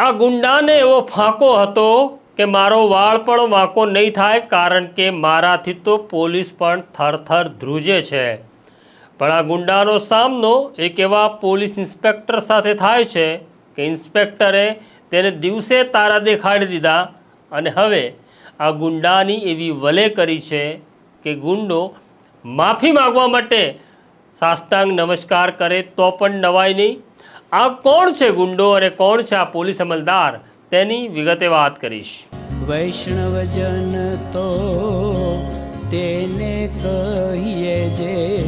આ ગુંડાને એવો ફાંકો હતો કે મારો વાળ પણ વાંકો નહીં થાય કારણ કે મારાથી તો પોલીસ પણ થરથર ધ્રુજે છે. પણ આ ગુંડાનો સામનો એક એવા પોલીસ ઇન્સ્પેક્ટર સાથે થાય છે કે ઇન્સ્પેક્ટરે તેને દિવસે તારા દેખાડી દીધા અને હવે આ ગુંડાની એવી વલે કરી છે કે ગુંડો માફી માગવા માટે સાષ્ટાંગ નમસ્કાર કરે તો પણ નવાય નહીં. આ કોણ છે ગુંડો અને કોણ છે આ પોલીસ અમલદાર? તેની વિગતે વાત કરીશ. વૈષ્ણવજન તો તેને કહીએ જે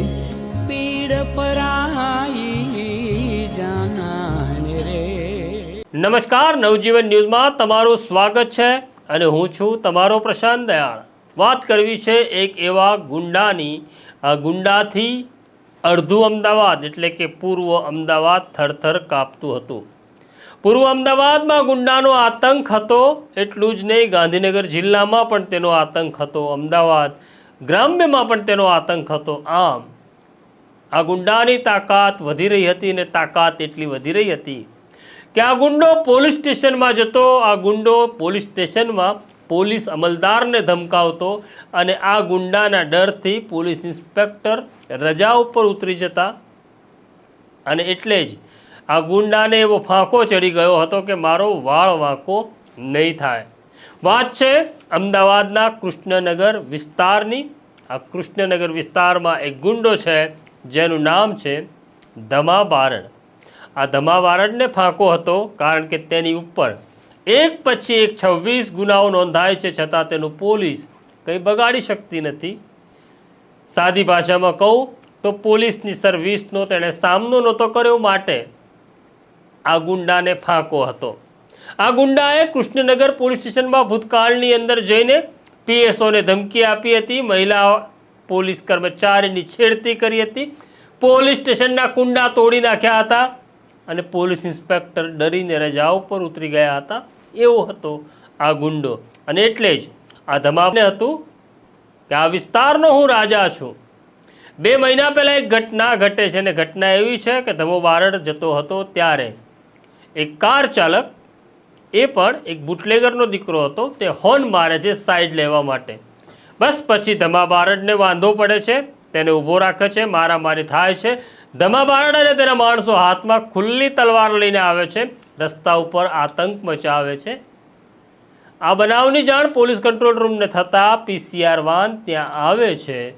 પીડ પરાઈ જાનાને રે. નમસ્કાર નવજીવન ન્યૂઝમાં તમારું સ્વાગત છે અને હું છું તમારો પ્રશાંત દયાળ. વાત કરવી છે એક એવા ગુંડાની આ ગુંડાથી અડધું અમદાવાદ એટલે કે પૂર્વ અમદાવાદ થરથર કાપતું હતું. પૂર્વ અમદાવાદમાં ગુંડાનો આતંક હતો એટલું જ નહીં, ગાંધીનગર જિલ્લામાં પણ તેનો આતંક હતો, અમદાવાદ ગ્રામ્યમાં પણ તેનો આતંક હતો. આમ, આ ગુંડાની તાકાત વધી રહી હતી અને તાકાત એટલી વધી રહી હતી કે આ ગુંડો પોલીસ સ્ટેશનમાં જતો, આ ગુંડો પોલીસ સ્ટેશનમાં પોલીસ અમલદારને ધમકાવતો અને આ ગુંડાના ડરથી પોલીસ ઇન્સ્પેક્ટર રજા ઉપર ઉતરી જતા. અને એટલે જ આ ગુંડાને એવો ફાંકો ચડી ગયો હતો કે મારો વાળ વાંકો નહીં થાય. વાત છે અમદાવાદના કૃષ્ણનગર વિસ્તારની. આ કૃષ્ણનગર વિસ્તારમાં એક ગુંડો છે, જેનું નામ છે ધમા બારડ આ ધમા બારડને ફાંકો હતો કારણ કે તેની ઉપર એક પછી એક છવ્વીસ ગુનાઓ નોંધાય છે, છતાં તેનું પોલીસ કંઈ બગાડી શકતી નથી. સાદી ભાષામાં કહું તો પોલીસની સર્વિસનો તેણે સામનો નહોતો કર્યો માટે. આ ગુંડાને ફાંકો હતો. આ ગુંડાએ કૃષ્ણનગર પોલીસ સ્ટેશનમાં ભૂતકાળની અંદર જઈને પીએસઓને ધમકી આપી હતી. મહિલા પોલીસ કર્મચારીની છેડતી કરી હતી. પોલીસ સ્ટેશનના કુંડા તોડી નાખ્યા હતા. અને પોલીસ ઇન્સ્પેક્ટર ડરીને રજા ઉપર ઉતરી ગયા હતા. એવો હતો આ ગુંડો. અને એટલે જ આ ધમાને હતું કે આ વિસ્તારનો હું રાજા છું. બે મહિના પહેલાં એક ઘટના ઘટે છે અને ઘટના એવી છે કે ધમો બારડ જતો હતો ત્યારે એક કાર ચાલક, એ પણ એક બુટલેગરનો દીકરો હતો, તે હોર્ન મારે છે સાઈડ લેવા માટે. બસ પછી ધમા બારડને વાંધો પડે છે, તેને ઊભો રાખે છે, મારામારી થાય છે ધમા બારડ અને તેના માણસો હાથમાં ખુલ્લી તલવાર લઈને આવે છે. રસ્તા ઉપર આતંક મચાવે છે. આ બનાવની જાણ પોલીસ કંટ્રોલ રૂમને થતાં પીસીઆર વાન ત્યાં આવે છે.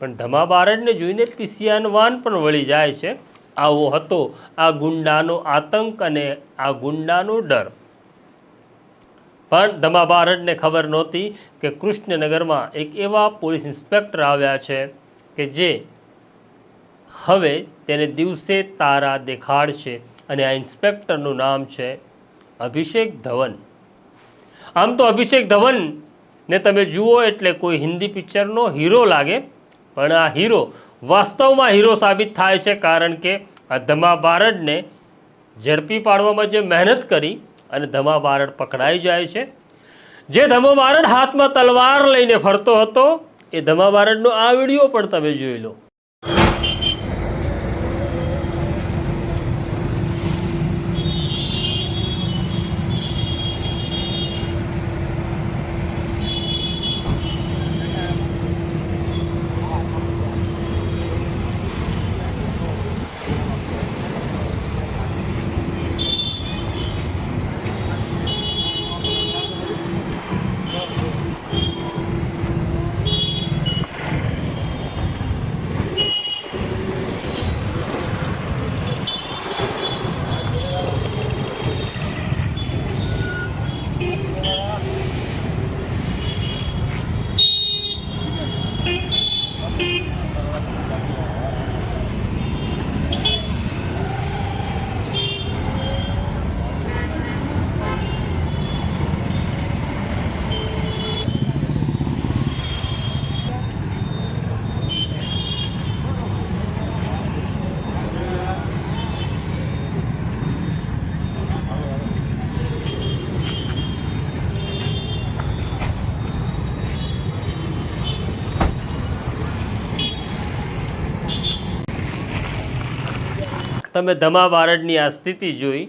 પણ ધમા બારડને જોઈને પીસીઆર વાન પણ વળી જાય છે. આવો હતો આ ગુંડાનો આતંક અને આ ગુંડાનો ડર. પણ ધમા બારડને ખબર નહોતી કે કૃષ્ણનગરમાં એક એવા પોલીસ ઇન્સ્પેક્ટર આવ્યા છે કે જે હવે તેને દિવસે તારા દેખાડશે અને આ ઇન્સ્પેક્ટરનું નામ છે અભિષેક ધવન. આમ તો અભિષેક ધવન ને તમે જુઓ એટલે કોઈ હિન્દી પિક્ચરનો હીરો લાગે, પણ આ હીરો વાસ્તવમાં હીરો સાબિત થાય છે કારણ કે આ ધમા બારડને ઝડપી પાડવામાં જે મહેનત કરી અને ધમા બારડ પકડાઈ જાય છે. જે ધમા બારડ હાથમાં તલવાર લઈને ફરતો હતો, એ ધમા બારડનો આ વીડિયો પણ તમે જોઈ લો. You. તમે ધમા બારડની આ સ્થિતિ જોઈ.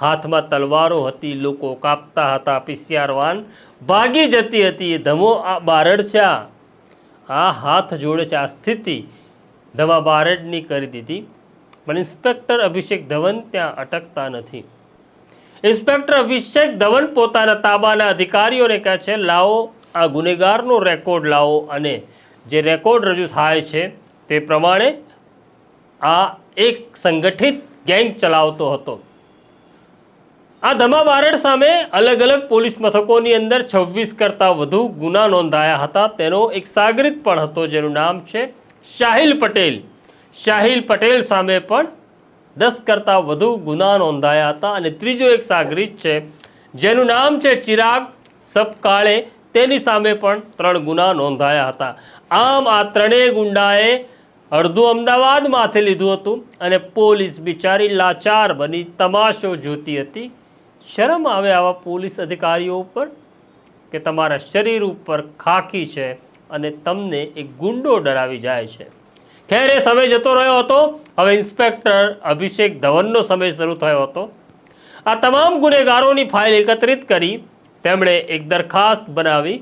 હાથમાં તલવારો હતી, લોકો કાપતા હતા, પિસ્યારવાન ભાગી જતી હતી. એ ધમો આ બારડ છે આ. આ હાથ જોડે છે, આ સ્થિતિ. ધમા બારડની કરી દીધી. પણ ઇન્સ્પેક્ટર અભિષેક ધવન ત્યાં અટકતા નથી. ઇન્સ્પેક્ટર અભિષેક ધવન પોતાના તાબાના અધિકારીઓને કહે છે, લાવો, આ ગુનેગારનો રેકોર્ડ લાવો અને જે રેકોર્ડ રજૂ થાય છે તે પ્રમાણે આ એક સંગઠિત ગેંગ ચલાવતો હતો. આ ધમા બારડ સામે અલગ અલગ પોલીસ મથકોની અંદર છવ્વીસ કરતાં વધુ ગુના નોંધાયા હતા. તેનો એક સાગરિત પણ હતો, જેનું નામ છે શાહિલ પટેલ. શાહિલ પટેલ સામે પણ દસ કરતાં વધુ ગુના નોંધાયા હતા અને ત્રીજો એક સાગરિત છે, જેનું નામ છે ચિરાગ સપકાળે. તેની સામે પણ ત્રણ ગુના નોંધાયા હતા. આમ આ ત્રણેય ગુંડાએ અડધું અમદાવાદ માથે લીધું હતું અને પોલીસ બિચારી લાચાર બની, તમાશો જોતી હતી. શરમ આવે આવા પોલીસ અધિકારીઓ ઉપર કે તમારા શરીર ઉપર ખાખી છે અને તમને એક ગુંડો ડરાવી જાય છે. ખેર, એ સમય જતો રહ્યો હતો. હવે ઇન્સ્પેક્ટર અભિષેક ધવનનો સમય શરૂ થયો હતો. આ તમામ ગુનેગારોની ફાઇલ એકત્રિત કરી તેમણે એક દરખાસ્ત બનાવી.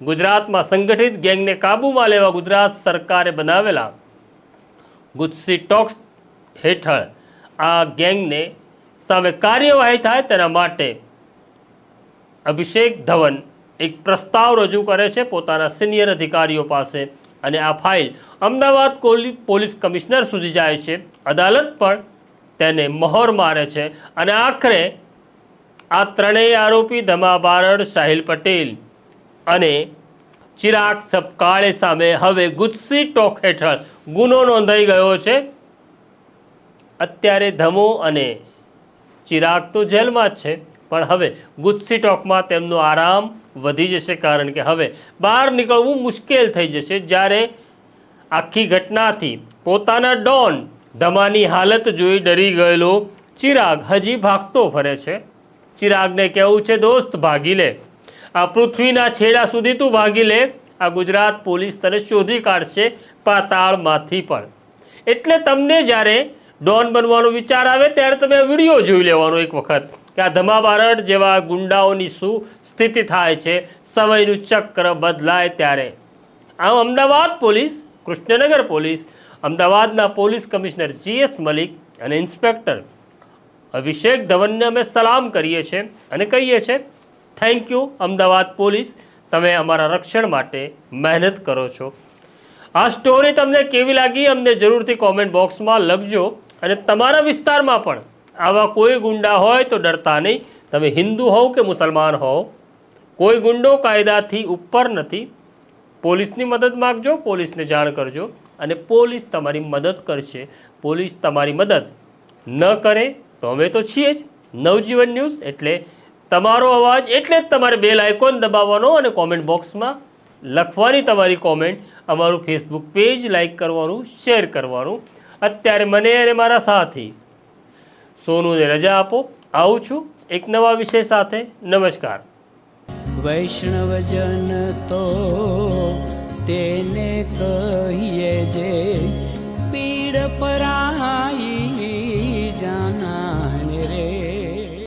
ગુજરાતમાં સંગઠિત ગેંગને કાબૂમાં લેવા ગુજરાત સરકારે બનાવેલા ગુજસી ટોક્સ હેઠળ આ ગેંગને સામે કાર્યવાહી થાય તેના માટે અભિષેક ધવન એક પ્રસ્તાવ રજૂ કરે છે પોતાના સિનિયર અધિકારીઓ પાસે અને આ ફાઇલ અમદાવાદ પોલીસ કમિશનર સુધી જાય છે. અદાલત પણ તેને મહોર મારે છે અને આખરે આ ત્રણેય આરોપી ધમા બારડ સાહિલ પટેલ અને ચિરાગ સપકાળે સામે હવે ગુજસી ટોક હેઠળ ગુનો નોંધાઈ ગયો છે. અત્યારે ધમો અને ચિરાગ તો જેલમાં જ છે, પણ હવે ગુજસી ટોકમાં તેમનો આરામ વધી જશે કારણ કે હવે બહાર નીકળવું મુશ્કેલ થઈ જશે જ્યારે આખી ઘટનાથી પોતાના ડોન ધમાની હાલત જોઈ ડરી ગયેલો ચિરાગ હજી ભાગતો ફરે છે. ચિરાગને કહેવું છે, દોસ્ત, ભાગી લે. આ પૃથ્વીના છેડા સુધી તું ભાગી લે. આ ગુજરાત પોલીસ તને શોધી કાઢશે પાતાળમાંથી પણ. એટલે તમને જ્યારે ડોન બનવાનો વિચાર આવે ત્યારે તમે વીડિયો જોઈ લેવાનો એક વખત કે આ ધમાબારડ જેવા ગુંડાઓની શું સ્થિતિ થાય છે, સમયનું ચક્ર બદલાય ત્યારે. આમ અમદાવાદ પોલીસ, કૃષ્ણનગર પોલીસ, અમદાવાદના પોલીસ કમિશનર જીએસ મલિક અને ઇન્સ્પેક્ટર અભિષેક ધવનને અમે સલામ કરીએ છીએ અને કહીએ છીએ થેન્ક યુ અમદાવાદ પોલીસ. તમે અમારા રક્ષણ માટે મહેનત કરો છો. આ સ્ટોરી તમને કેવી લાગી અમને જરૂરથી કોમેન્ટ બોક્સમાં લખજો. અને તમારા વિસ્તારમાં પણ આવા કોઈ ગુંડા હોય તો ડરતા નહીં. તમે હિન્દુ હોવ કે મુસલમાન હોવ, કોઈ ગુંડો કાયદાથી ઉપર નથી. પોલીસની મદદ માગજો, પોલીસને જાણ કરજો. અને પોલીસ તમારી મદદ કરશે. પોલીસ તમારી મદદ ન કરે તો અમે તો છીએ જ. નવજીવન ન્યૂઝ એટલે તમારો અવાજ એટલે જ તમારે બેલ આઇકોન દબાવવાનો અને કોમેન્ટ બોક્સમાં લખવાની તમારી કોમેન્ટ અમારું ફેસબુક પેજ લાઇક કરવાનું શેર કરવાનું. અત્યારે મને અને મારા સાથી સોનુને રજા આપો. આવું છું. એક નવા વિષય સાથે. નમસ્કાર. વૈષ્ણવજન તો તેને કહીએ જે પીડ પરાઈ